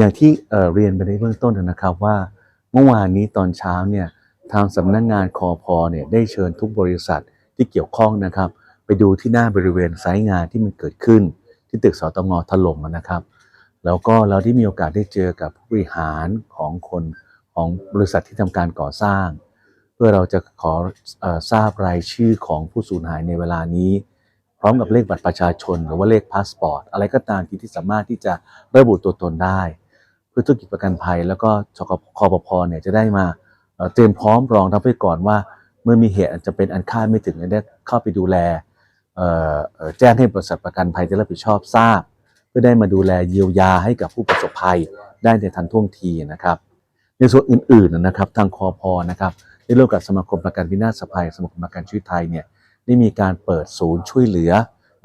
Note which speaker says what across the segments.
Speaker 1: อย่างที่เเรียนไปในเบื้องต้นนะครับว่าเมื่อวานนี้ตอนเช้าเนี่ยทางสำนักงานคอพอเนี่ยได้เชิญทุกบริษัทที่เกี่ยวข้องนะครับ ไปดูที่หน้าบริเวณไซต์งานที่มันเกิดขึ้น ที่ตึกสตงถล่มนะครับ แล้วก็เราได้มีโอกาสได้เจอกับผู้บริหารของคนของบริษัทที่ทำการก่อสร้าง เพื่อเราจะขออทราบรายชื่อของผู้สูญหายในเวลานี้ พร้อมกับเลขบัตรประชาชน หรือว่าเลขพาสปอร์ตอะไรก็ตามที่ที่สามารถที่จะระบุตัวตนได้ อธุรกิจประกันภัย แล้วก็ชกคอปพเนี่ยจะได้มาเอ่อเตรียมพร้อมรองรับไว้ก่อนว่า เมื่อมีเหตุอันจะเป็นอันคาดไม่ถึงได้เข้าไปดูแลแจ้งให้บริษัทประกันภัยที่รับผิดชอบทราบ เพื่อได้มาดูแลเยียวยาให้กับผู้ประสบภัยได้ในทันท่วงทีนะครับ ในส่วนอื่นๆนะครับทางคอพอนะครับได้ร่วมกับสมาคมประกันวินาศภัยสมาคมประกันชีวิตไทยเนี่ยได้มีการเปิดศูนย์ช่วยเหลือ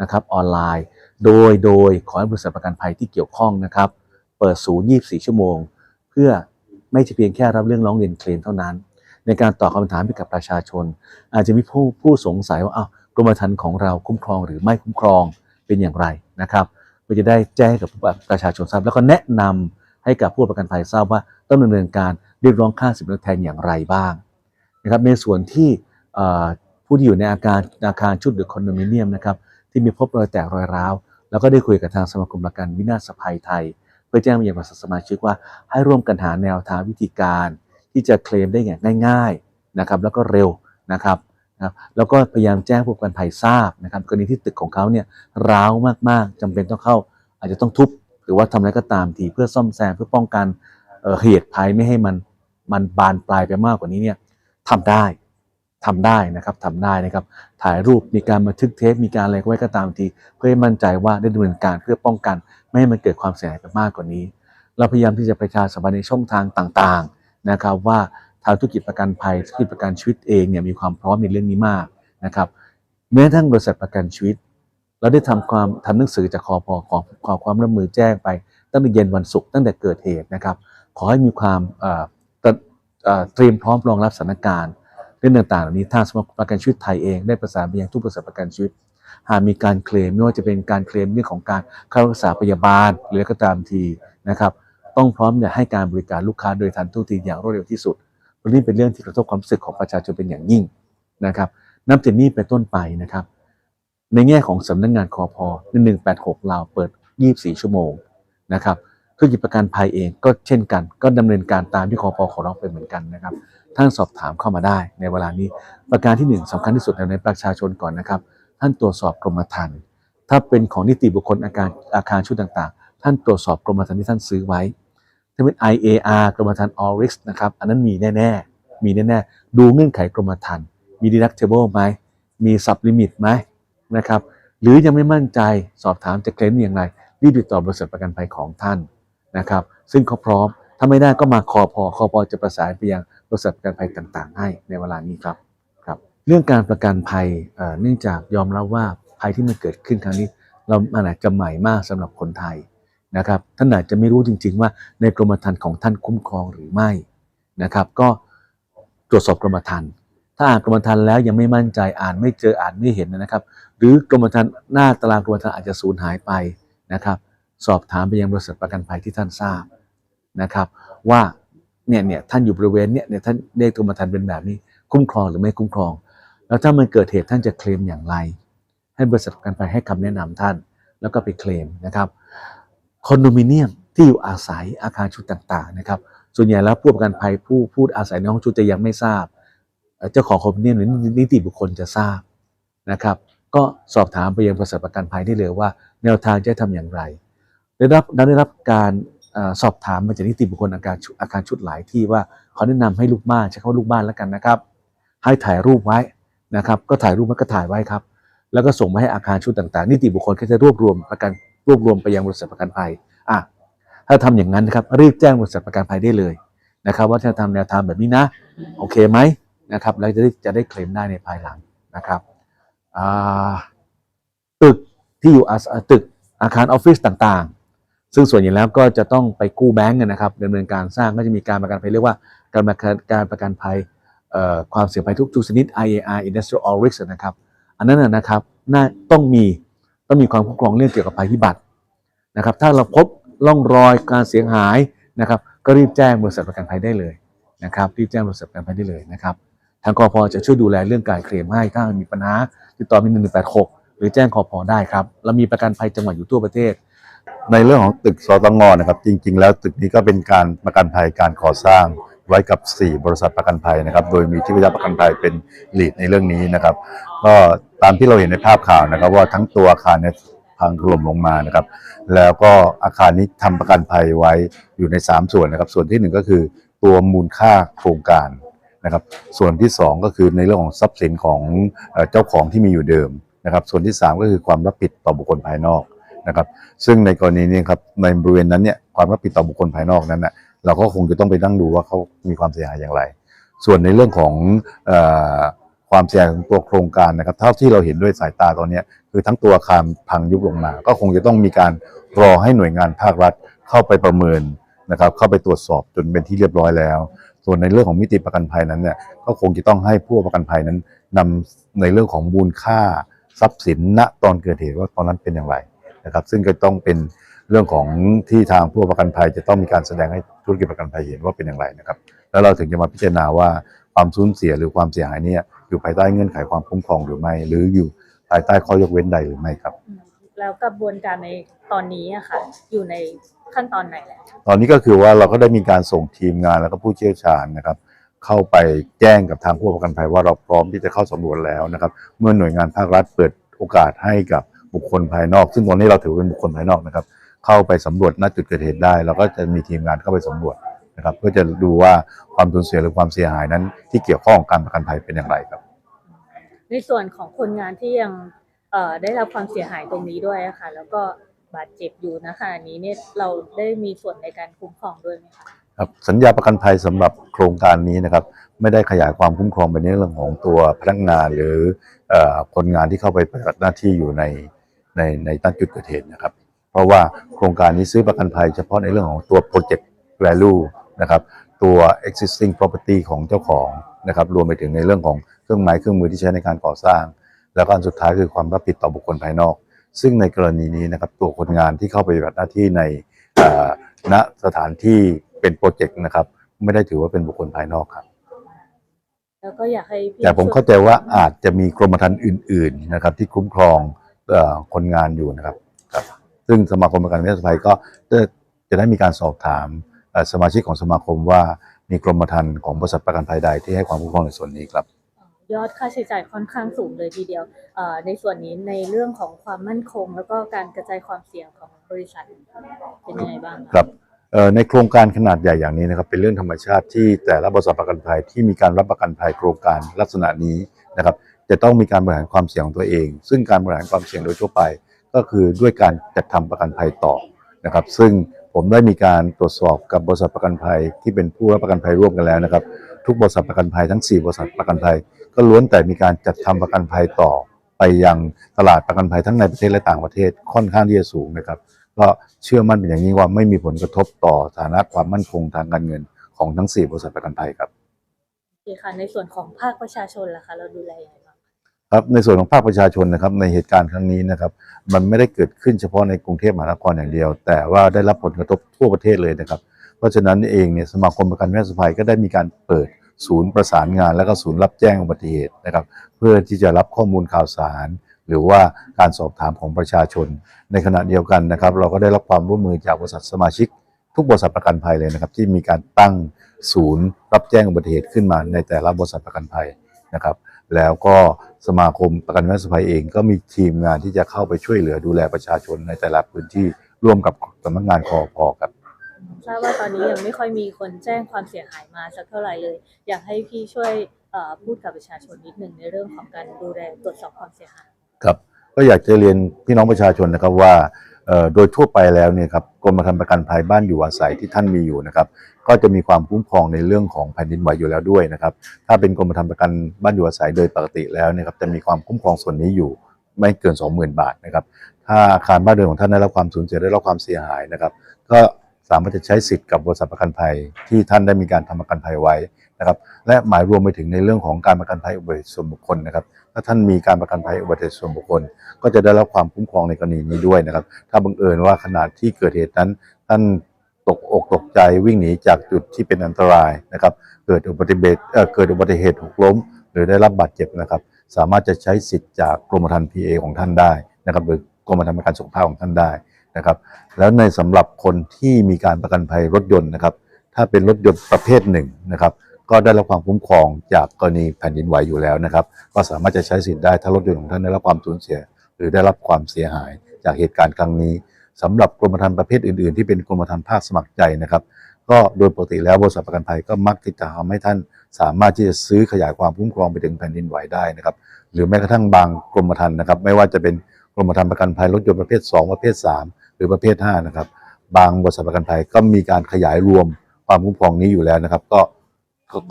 Speaker 1: นะครับออนไลน์ โดยโดยขอให้บริษัทประกันภัยที่เกี่ยวข้องนะครับ เปิดศูนย์24 ชั่วโมง เพื่อไม่ใช่เพียงแค่รับเรื่องร้องเรียนเคลมเท่านั้น ในการตอบคำถามให้กับประชาชน อาจจะมีผู้ผู้สงสัยว่าอ้าวกรมธรรม์ของเราคุ้มครองหรือไม่คุ้มครองเป็นอย่างไรนะครับเพื่อจะได้แจ้งกับประชาชนทราบแล้วก็แนะนำให้กับผู้ประกันภัยทราบว่าต้องดำเนินการเรียกร้องค่าสินไหมทดแทนอย่างไรบ้างนะครับในส่วนที่ผู้ที่อยู่ในอาคารอาคารชุดหรือคอนโดมิเนียมนะครับที่มีพบรอยแตกรอยร้าว แล้วก็ได้คุยกับทางสมาคมประกันวินาศภัยไทย พื่อแจ้งไปยังบริษัทสมาชิกว่าให้ร่วมกันหาแนวทางวิธีการที่จะเคลมได้อย่างง่าย ๆนะครับ แล้วก็เร็วนะครับนะแล้วก็พยายามแจ้งผู้ประกันภัยทราบนะครับกรณีที่ตึกของเขาเนี่ยร้าวมากๆจำเป็นต้องเข้า อาจจะต้องทุบหรือว่าทำอะไรก็ตามทีเพื่อซ่อมแซมเพื่อป้องกันเเหตุภัยไม่ให้มันมันบานปลายไปมากกว่านี้เนี่ยทำได้ ทำได้นะครับทำได้นะครับ ถ่ายรูปมีการบันทึกเทปมีการอะไรไว้ก็ตามที เพื่อให้มั่นใจว่าได้ดำเนินการเพื่อป้องกัน ไม่ให้มันเกิดความเสียหายไปมากกว่านี้ เราพยายามที่จะประชาสัมพันธ์ในช่องทางต่างๆนะครับว่าทางธุรกิจประกันภัยธุรกิจประกันชีวิตเองเนี่ยมีความพร้อมในเรื่องนี้มากนะครับแม้ทั่งบริษัทประกันชีวิต เราได้ทำความทำหนังสือจากคอพอขอขอความร่วมมือแจ้งไป ตั้งแต่เย็นวันศุกร์ตั้งแต่เกิดเหตุนะครับ ขอให้มีความเตรียมพร้อมรองรับสถานการณ์ รื่องต่างๆเหล่านี้ทางสมาคมประกันชีวิตไทยเองได้ประสานไปยังทุกบริษัทประกันชีวิต หากมีการเคลมไม่ว่าจะเป็นการเคลมเรื่องของการเข้ารักษาพยาบาลหรืออะไรก็ตามทีนะครับ ต้องพร้อมจะให้การบริการลูกค้าโดยทันท่วงทีอย่างรวดเร็วที่สุดเพราะนี่เป็นเรื่องที่กระทบความรู้สึกของประชาชนเป็นอย่างยิ่งนะครับนับจากนี้เป็นต้นไปนะครับ ในแง่ของสำนักงานคอพอ1186เราเปิด 24 ชั่วโมงนะครับธุรกิจประกันภัยเองก็เช่นกัน ก็ดำเนินการตามที่คอพอขอร้องไปเหมือนกันนะครับ ท่านสอบถามเข้ามาได้ในเวลานี้ ประการที่หนึ่งสำคัญที่สุดในประชาชนก่อนนะครับ ท่านตรวจสอบกรมธรรม์ถ้าเป็นของนิติบุคคลอาคารอาคารชุดต่างๆ ท่านตรวจสอบกรมธรรม์ที่ท่านซื้อไว้ ถ้าเป็น IAR กรมธรรม์ All Risk นะครับอันนั้นมีแน่ๆ มีแน่ๆ ดูเงื่อนไขกรมธรรม์มี deductible ไหมมี sub limit ไหมนะครับหรือยังไม่มั่นใจสอบถามจะเคลมอย่างไรรีบติดต่อบริษัทประกันภัยของท่านนะครับ ซึ่งเขาพร้อม ถ้าไม่ได้ก็มาคอพอคอพอจะประสานไปยังบริษัทประกันภัยต่าง ๆ ให้ในเวลานี้ครับครับ เรื่องการประกันภัยเนื่องจากยอมรับว่าภัยที่มันเกิดขึ้นครั้งนี้ เรามันอาจจะใหม่มากสำหรับคนไทยนะครับท่านอาจจะไม่รู้จริง ๆ ว่าในกรมธรรม์ของท่านคุ้มครองหรือไม่นะครับ ก็ตรวจสอบกรมธรรม์ถ้าอ่านกรมธรรม์แล้วยังไม่มั่นใจอ่านไม่เจออ่านไม่เห็นนะครับ หรือกรมธรรม์หน้าตารางกรมธรรม์อาจจะสูญหายไปนะครับ สอบถามไปยังบริษัทประกันภัยที่ท่านทราบ นะครับ ว่าเนี่ยเนี่ยท่านอยู่บริเวณเนี่ยเนี่ยท่านเลขกรมธรรม์เป็นแบบนี้ คุ้มครองหรือไม่คุ้มครอง แล้วถ้ามันเกิดเหตุท่านจะเคลมอย่างไร ให้บริษัทประกันภัยให้คำแนะนำท่าน แล้วก็ไปเคลมนะครับคอนโดมิเนียมที่อยู่อาศัยอาคารชุดต่างๆนะครับส่วนใหญ่แล้วผู้ประกันภัยผู้พูดอาศัยในห้องชุดจะยังไม่ทราบ เจ้าของคอนโดมิเนียมหรือนิติบุคคลจะทราบนะครับก็สอบถามไปยังบริษัทประกันภัยได้เลยว่า แนวทางจะทำอย่างไร ได้รับได้รับการ สอบถามมาจากนิติบุคคลอาคารชุอาคารชุดหลายที่ว่าเขาแนะนำให้ลูกบ้านใช้คำว่าลูกบ้านแล้วกันนะครับ ให้ถ่ายรูปไว้นะครับ ก็ถ่ายรูปมันก็ถ่ายไว้ครับ แล้วก็ส่งมาให้อาคารชุดต่างๆ นิติบุคคลก็จะรวบรวมประกันรวบรวมไปยังบริษัทประกันภัยอะถ้าทำอย่างนั้นนะครับรีบแจ้งบริษัทประกันภัยได้เลยนะครับว่าจะทำแนวทางแบบนี้นะ โอเคไหมนะครับแล้วจะได้จะได้เคลมได้ในภายหลังนะครับอ่าตึกที่อยู่อาตึกอาคารออฟฟิศต่างๆ ซึ่งส่วนใหญ่แล้วก็จะต้องไปกู้แบงก์นะครับดำเนินการสร้างก็จะมีการประกันภัยเรียกว่าการประกันการประกันภัยความเสี่ยงภัยทุกทุกชนิด IAR Industrial All Risk นะครับ อันนั้นนะครับน่าต้องมีต้องมีความคุ้มครองเรื่องเกี่ยวกับภัยพิบัตินะครับถ้าเราพบร่องรอยการเสียหายนะครับก็รีบแจ้งบริษัทประกันภัยได้เลยนะครับรีบแจ้งบริษัทประกันภัยได้เลยนะครับทางกอพจะช่วยดูแลเรื่องการเคลมให้ถ้ามีปัญหาติดต่อมี1186หรือแจ้งกอพได้ครับเรามีประกันภัยจังหวัดอยู่ทั่วประเทศ
Speaker 2: ในเรื่องของตึกสตงนะครับ จริง ๆ แล้วตึกนี้ก็เป็นการประกันภัยการก่อสร้างไว้กับ 4 บริษัทประกันภัยนะครับ โดยมีที่วิทยาประกันภัยเป็นลีดในเรื่องนี้นะครับ ก็ตามที่เราเห็นในภาพข่าวนะครับ ว่าทั้งตัวอาคารเนี่ยพังถล่มลงมานะครับ แล้วก็อาคารนี้ทำประกันภัยไว้อยู่ใน 3 ส่วนนะครับ ส่วนทีหนึ่1 ก็คือตัวมูลค่าโครงการนะครับ ส่วนที่ 2 ก็คือในเรื่องของทรัพย์สินของเอ่อเจ้าของที่มีอยู่เดิมนะครับ ส่วนที่ 3 ก็คือความรับผิดต่อบุคคลภายนอก นะครับซึ่งในกรณีนี้ครับในบริเวณนั้นเนี่ยความรับผิดต่อบุคคลภายนอกนั้นนะเราก็คงจะต้องไปนั่งดูว่าเขามีความเสียหายอย่างไร ส่วนในเรื่องของอความเสียหายของตัวโครงการนะครับ เท่าที่เราเห็นด้วยสายตาตอนนี้คือทั้งตัวอาคารพังยุบลงมา ก็คงจะต้องมีการรอให้หน่วยงานภาครัฐเข้าไปประเมินนะครับ เข้าไปตรวจสอบจนเป็นที่เรียบร้อยแล้ว ส่วนในเรื่องของมิติประกันภัยนั้นเนี่ยก็คงจะต้องให้ผู้ประกันภัยนั้นนำในเรื่องของมูลค่าทรัพย์สินณตอนเกิดเหตุว่าตอนนั้นเป็นอย่างไร นะครับ ซึ่งก็ต้องเป็นเรื่องของที่ทางผู้ประกันภัยจะต้องมีการแสดงให้ธุรกิจประกันภัยเห็นว่าเป็นอย่างไรนะครับ แล้วเราถึงจะมาพิจารณาว่าความสูญเสียหรือความเสียหายเนี่ยอยู่ภายใต้เงื่อนไขความคุ้มครองหรือไม่ หรืออยู่ภายใต้ข้อยกเว้นใดหรือไม่ครับ
Speaker 3: อืมแล้วกระบวนการในตอนนี้อะค่ะ อยู่ในขั้นตอนไหนแล้ว
Speaker 2: ตอนนี้ก็คือว่าเราก็ได้มีการส่งทีมงานแล้วก็ผู้เชี่ยวชาญนะครับเข้าไปแจ้งกับทางผู้ประกันภัยว่าเราพร้อมที่จะเข้าสำรวจแล้วนะครับ เมื่อหน่วยงานภาครัฐเปิดโอกาสให้กับ บุคคลภายนอก ซึ่งตอนนี้เราถือเป็นบุคคลภายนอกนะครับ เข้าไปสำรวจณจุดเกิดเหตุได้ เราก็จะมีทีมงานเข้าไปสำรวจนะครับ เพื่อจะดูว่าความสูญเสียหรือความเสียหายนั้น ที่เกี่ยวข้องกับการประกันภัยเป็นอย่างไรครับ
Speaker 3: ในส่วนของคนงานที่ยังเอ่อได้รับความเสียหายตรงนี้ด้วยอะค่ะแล้วก็บาดเจ็บอยู่ณขณะนี้เนี่ยเราได้มีส่วนในการคุ้มครองด้วยไหมคะ
Speaker 2: ครับสัญญาประกันภัยสำหรับโครงการนี้นะครับ ไม่ได้ขยายความคุ้มครองไปในเรื่องของตัวพนักงานหรือเอ่อคนงานที่เข้าไปปฏิบัติหน้าที่อยู่ใน ในในตั้งจุดเกิดเหตุนะครับ เพราะว่าโครงการนี้ซื้อประกันภัยเฉพาะในเรื่องของตัว project value นะครับตัว existing property ของเจ้าของนะครับรวมไปถึงในเรื่องของเครื่องไม้เครื่องมือที่ใช้ในการก่อสร้าง แล้วก็อันสุดท้ายคือความรับผิดต่อบุคคลภายนอก ซึ่งในกรณีนี้นะครับตัวคนงานที่เข้าไปปฏิบัติหน้าที่ในเอ่อณสถานที่เป็นโปรเจกต์นะครับ ไม่ได้ถือว่าเป็นบุคคลภายนอกครับ
Speaker 3: แล้วก็อยากให้พี่
Speaker 2: แต่ผม
Speaker 3: ช่วย
Speaker 2: เข้าใจว่าอาจจะมีกรมธรรม์อื่น ๆนะครับ ที่คุ้มครองเอ่อ คนงานอยู่นะครับครับ ซึ่งสมาคมประกันวินาศภัยก็จะจะได้มีการสอบถามเอ่อสมาชิกของสมาคมว่ามีกรมธรรม์ของบริษัทประกันภัยใดที่ให้ความคุ้มครองในส่วนนี้ครับ
Speaker 3: ยอดค่าใช้จ่ายค่อนข้างสูงเลยทีเดียวเอ่อในส่วนนี้ในเรื่องของความมั่นคง แล้วก็การกระจายความเสี่ยงของบริษัทเป็นยังไงบ้างะ
Speaker 2: ครับเอ่อในโครงการขนาดใหญ่อย่างนี้นะครับเป็นเรื่องธรรมชาติที่แต่ละบริษัทประกันภัยที่มีการรับประกันภัยโครงการลักษณะนี้นะครับ จะต้องมีการบริหารความเสี่ยงของตัวเอง ซึ่งการบริหารความเสี่ยงโดยทั่วไป ก็คือด้วยการจัดทำประกันภัยต่อนะครับ ซึ่งผมได้มีการตรวจสอบกับบริษัทประกันภัยที่เป็นผู้รับประกันภัยร่วมกันแล้วนะครับ ทุกบริษัทประกันภัยทั้ง 4 บริษัทประกันภัย ก็ล้วนแต่มีการจัดทำประกันภัยต่อ ไปยังตลาดประกันภัยทั้งในประเทศและต่างประเทศค่อนข้างที่จะสูงนะครับ ก็เชื่อมั่นเป็นอย่างนี้ว่าไม่มีผลกระทบต่อฐานะความมั่นคงทางการเงินของทั้ง 4 บริษัทประกันภัยครับ
Speaker 3: โอเคค่ะในส่วนของภาคประชาชนล่ะคะเราดูแลยังไง
Speaker 2: ครับในส่วนของภาคประชาชนนะครับในเหตุการณ์ครั้งนี้นะครับ มันไม่ได้เกิดขึ้นเฉพาะในกรุงเทพมหานครอย่างเดียว แต่ว่าได้รับผลกระทบทั่วประเทศเลยนะครับ เพราะฉะนั้นเองเนี่ยสมาคมประกันวินาศภัยก็ได้มีการเปิดศูนย์ประสานงาน และก็ศูนย์รับแจ้งอุบัติเหตุนะครับ เพื่อที่จะรับข้อมูลข่าวสาร หรือว่าการสอบถามของประชาชน ในขณะเดียวกันนะครับ เราก็ได้รับความร่วมมือจากบริษัทสมาชิก ทุกบริษัทประกันภัยเลยนะครับ ที่มีการตั้งศูนย์รับแจ้งอุบัติเหตุขึ้นมาในแต่ละบริษัทประกันภัยนะครับ แล้วก็สมาคมประกันวินาศภัยเองก็มีทีมงานที่จะเข้าไปช่วยเหลือดูแลประชาชนในแต่ละพื้นที่ร่วมกับสำนักงานคอพครับ
Speaker 3: ทราบว่าตอนนี้ยังไม่ค่อยมีคนแจ้งความเสียหายมาสักเท่าไหร่เลย อยากให้พี่ช่วยเอ่อพูดกับประชาชนนิดหนึ่งในเรื่องของการดูแลตรวจสอบความเสียหาย
Speaker 2: ครับก็อยากจะเรียนพี่น้องประชาชนนะครับว่าเอ่อโดยทั่วไปแล้วเนี่ยครับกรมธรรม์ประกันภัยบ้านอยู่อาศัยที่ท่านมีอยู่นะครับ ก็จะมีความคุ้มครองในเรื่องของแผ่นดินไหวอยู่แล้วด้วยนะครับ ถ้าเป็นกรมธรรม์ประกันบ้านอยู่อาศัยโดยปกติแล้วนี่ยครับจะมีความคุ้มครองส่วนนี้อยู่ไม่เกิน 20,000 บาทนะครับ ถ้าอาคารบ้านเรือนของท่านได้รับความสูญเสียได้รับความเสียหายนะครับ ก็สามารถจะใช้สิทธิ์กับบริษัทประกันภัยที่ท่านได้มีการทำประกันภัยไว้นะครับ และหมายรวมไปถึงในเรื่องของการประกันภัยอุบัติเหตุส่วนบุคคลนะครับ ถ้าท่านมีการประกันภัยอุบัติเหตุส่วนบุคคล ก็จะได้รับความคุ้มครองในกรณีนี้ด้วยนะครับ ถ้าบังเอิญว่าขณะที่เกิดเหตุนั้นท่าน ตกอกตกใจวิ่งหนีจากจุดที่เป็นอันตรายนะครับ เกิดอุบัติเหตุเกิดอุบัติเหตุหกล้ม หรือได้รับบาดเจ็บนะครับ สามารถจะใช้สิทธิ์จากกรมธรรม์ PA ของท่านได้นะครับ หรือกรมธรรม์ประกันสุขภาพของท่านได้นะครับ แล้วในสำหรับคนที่มีการประกันภัยรถยนต์นะครับ ถ้าเป็นรถยนต์ประเภทหนึ่งนะครับ ก็ได้รับความคุ้มครองจากกรณีแผ่นดินไหวอยู่แล้วนะครับ ก็สามารถจะใช้สิทธิ์ได้ถ้ารถยนต์ของท่านได้รับความสูญเสีย หรือได้รับความเสียหายจากเหตุการณ์ครั้งนี้ สำหรับกรมธรรม์ประเภทอื่นๆ ที่เป็นกรมธรรม์ภาคสมัครใจนะครับ ก็โดยปกติแล้วบริษัทประกันภัยก็มักที่จะทำให้ท่านสามารถที่จะซื้อขยายความคุ้มครองไปถึงแผ่นดินไหวได้นะครับ หรือแม้กระทั่งบางกรมธรรม์นะครับ ไม่ว่าจะเป็นกรมธรรม์ประกันภัยรถยนต์ประเภท 2 ประเภท 3 หรือประเภท5นะครับบางบริษัทประกันภัยก็มีการขยายรวมความคุ้มครองนี้อยู่แล้วนะครับ ก็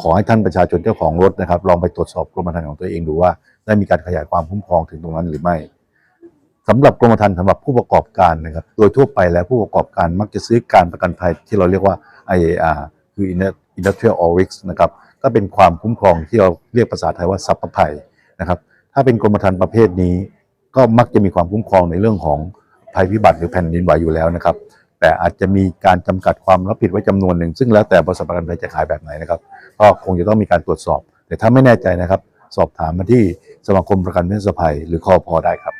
Speaker 2: ขอให้ท่านประชาชนเจ้าของรถนะครับ ลองไปตรวจสอบกรมธรรม์ของตัวเองดูว่า ได้มีการขยายความคุ้มครองถึงตรงนั้นหรือไม่ สำหรับกรมธรรม์สำหรับผู้ประกอบการนะครับโดยทั่วไปแล้วผู้ประกอบการมักจะซื้อการประกันภัยที่เราเรียกว่า IAR คือ Industrial All Risk นะครับก็เป็นความคุ้มครองที่เราเรียกภาษาไทยว่าสัพพภัยนะครับถ้าเป็นกรมธรรม์ประเภทนี้ ก็มักจะมีความคุ้มครองในเรื่องของภัยพิบัติหรือแผ่นดินไหวอยู่แล้วนะครับแต่อาจจะมีการจำกัดความรับผิดไว้จำนวนหนึ่ง ซึ่งแล้วแต่บริษัทประกันภัยจะขายแบบไหนนะครับก็คงจะต้องมีการตรวจสอบ แต่ถ้าไม่แน่ใจนะครับ สอบถามมาที่สมาคมประกันวินาศภัย หรือคอพอได้ครับ